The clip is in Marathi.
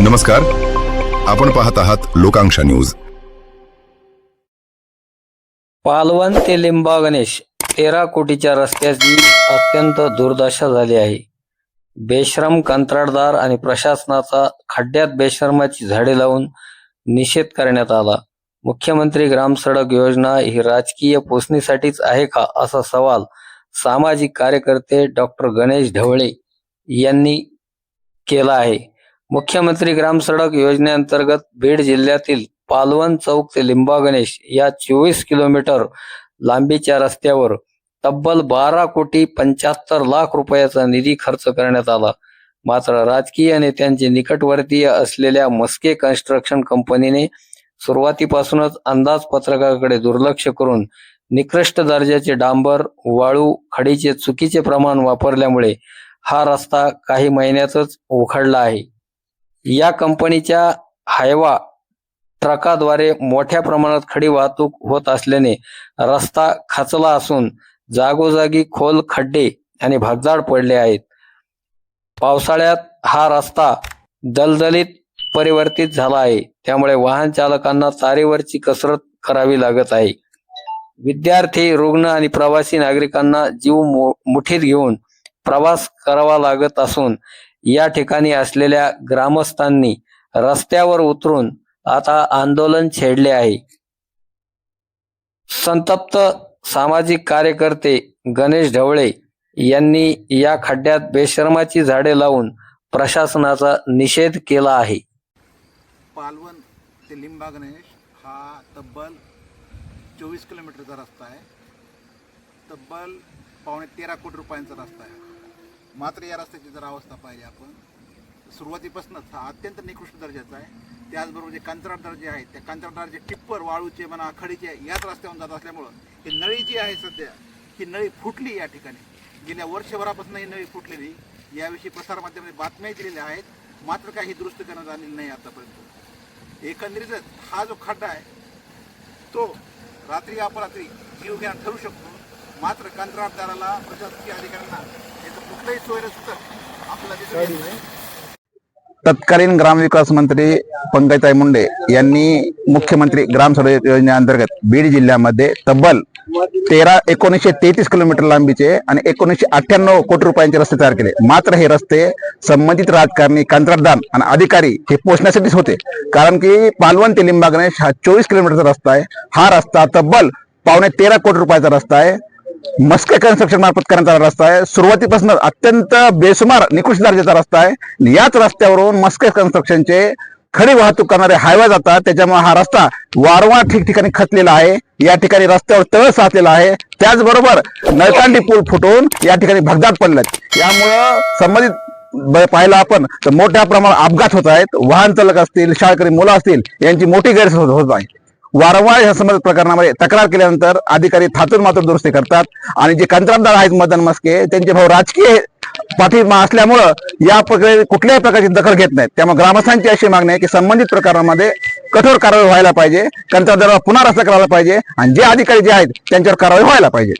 नमस्कार. आपण पाहत आहात लोकांक्षा न्यूज. पालवण ते लिंबा गणेश तेरा कोटीच्या रस्त्याची अत्यंत दुर्दशा झाली आहे. बेश्रम कंत्राटदार आणि प्रशासनाचा खड्ड्यात बेश्रमाची झाडे लावून निषेध करण्यात आला. मुख्यमंत्री ग्राम सडक योजना ही राजकीय पोचणीसाठीच आहे का असा सवाल सामाजिक कार्यकर्ते डॉक्टर गणेश ढवळे यांनी केला आहे. मुख्यमंत्री ग्राम सडक योजनेअंतर्गत बीड जिल्ह्यातील पालवण चौक ते लिंबा गणेश या चोवीस किलोमीटर लांबीच्या रस्त्यावर तब्बल बारा कोटी पंच्याहत्तर लाख रुपयाचा निधी खर्च करण्यात आला. मात्र राजकीय नेत्यांचे निकटवर्तीय असलेल्या मस्के कन्स्ट्रक्शन कंपनीने सुरुवातीपासूनच अंदाजपत्रकाकडे दुर्लक्ष करून निकृष्ट दर्जाचे डांबर वाळू खडीचे चुकीचे प्रमाण वापरल्यामुळे हा रस्ता काही महिन्यातच उखडला आहे. या कंपनीच्या हायवा ट्रकाद्वारे मोठ्या प्रमाणात खडी वाहतूक होत असल्याने रस्ता खचला असून जागोजागी खोल खड्डे आणि भगजाड पडले आहेत. पावसाळ्यात हा रस्ता दलदलीत परिवर्तित झाला आहे. त्यामुळे वाहन चालकांना तारेवरची कसरत करावी लागत आहे. विद्यार्थी रुग्ण आणि प्रवासी नागरिकांना जीव मु- मुठीत घेऊन प्रवास करावा लागत असून या ठिकाणी असलेल्या ग्रामस्थांनी रस्त्यावर उतरून आता आंदोलन छेडले आहे. संतप्त सामाजिक कार्यकर्ते गणेश ढवळे यांनी या खड्ड्यात बेशर्माची झाडे लावून प्रशासनाचा निषेध केला आहे. पालवण ते लिंबा गणेश हा तब्बल चोवीस किलोमीटरचा रस्ता आहे. तब्बल पावणे तेरा कोटी रुपयांचा रस्ता आहे. मात्र या रस्त्याची जर अवस्था पाहिली आपण सुरुवातीपासूनच हा अत्यंत निकृष्ट दर्जाचा आहे. त्याचबरोबर जे कंत्राटदार जे आहेत त्या कंत्राटदारचे टिप्पर वाळूचे म्हणा खडीचे याच रस्त्यावरून जात असल्यामुळं ही नळी जी आहे सध्या ही नळी फुटली या ठिकाणी. गेल्या वर्षभरापासून ही नळी फुटलेली. याविषयी प्रसारमाध्यमांनी बातम्या दिलेल्या आहेत. मात्र काही दुरुस्त करण्यात आलेली नाही आतापर्यंत. एकंदरीतच हा जो खड्डा आहे तो रात्री अपरात्री जीव घ्या ठरू शकतो. मात्र कंत्राटदाराला प्रशासकीय अधिकाऱ्यांना याचं कुठलंही सोय नसतं आपल्याला दिसून तत्कालीन ग्रामविकास मंत्री पंकजताई मुंडे यांनी मुख्यमंत्री ग्राम सडक योजनेअंतर्गत बीड जिल्ह्यामध्ये तब्बल तेरा एकोणीसशे तेहतीस किलोमीटर लांबीचे आणि एकोणीसशे अठ्ठ्याण्णव कोटी रुपयांचे रस्ते तयार केले. मात्र हे रस्ते संबंधित राजकारणी कंत्राटदार आणि अधिकारी हे पोचण्यासाठीच होते. कारण की पालवण ते लिंबा गणेश हा चोवीस किलोमीटरचा रस्ता आहे. हा रस्ता तब्बल पावणे तेरा कोटी रुपयाचा रस्ता आहे. मस्के कन्स्ट्रक्शन मार्फत करण्यात आलेला रस्ता आहे. सुरुवातीपासून अत्यंत बेसुमार निकृष्ट दर्जाचा रस्ता आहे. याच रस्त्यावरून मस्के कन्स्ट्रक्शनचे खडी वाहतूक करणारे हायवे जातात. त्याच्यामुळे हा रस्ता वारंवार ठिकठिकाणी खचलेला आहे. या ठिकाणी रस्त्यावर तळ साचलेला आहे. त्याचबरोबर नळकांडी पूल फुटून या ठिकाणी भगदाट पडलेत. यामुळं संबंधित पाहिलं आपण तर मोठ्या प्रमाणात अपघात होत आहेत. वाहन चालक असतील शाळकरी मुलं असतील यांची मोठी गैरसोय होत आहे. वारंवार ह्या संबंधित प्रकरणामध्ये तक्रार केल्यानंतर अधिकारी थातून मात्र दुरुस्ती करतात. आणि जे कंत्राटदार आहेत मदन मस्के त्यांचे भाऊ राजकीय पाठिंबा असल्यामुळं या प्रकारे कुठल्याही प्रकारची दखल घेत नाहीत. त्यामुळे ग्रामस्थांची अशी मागणी आहे की संबंधित प्रकरणामध्ये कठोर कारवाई व्हायला पाहिजे. कंत्राटदाराला पुन्हा रस्ता करायला पाहिजे. आणि जे अधिकारी जे आहेत त्यांच्यावर कारवाई व्हायला पाहिजे.